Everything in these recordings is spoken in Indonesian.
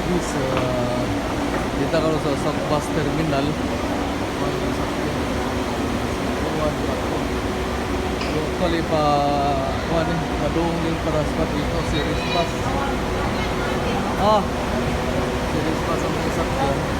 Ladies, uh, dito ka sa South Bus Terminal. Locally pa, kuhan eh, madung din para sa dito, series bus. Ah, series bus ang sakyan.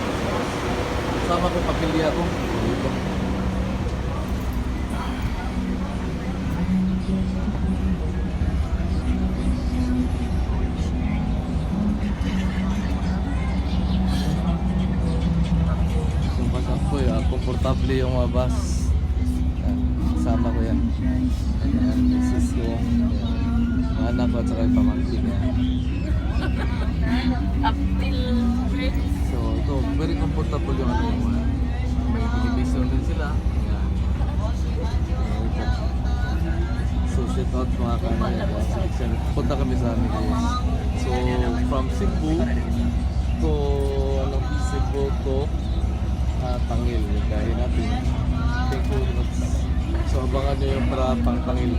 na to. Sama ko pamilya ko. Dito. Yung bus ako eh, ah, komportable yung mga bus. Yan, Sama ko yan. Ayan, misis ko. Ayan. Mga anak ko at saka yung. Very comfortable yung ano yung mga may television din sila. Ayan. So, shout out mga kanaya. Punta kami sa amin. So, from Cebu to ano, Cebu to uh, Tangil. Kaya natin. Thank you. So, abangan nyo yung para pang Tangil.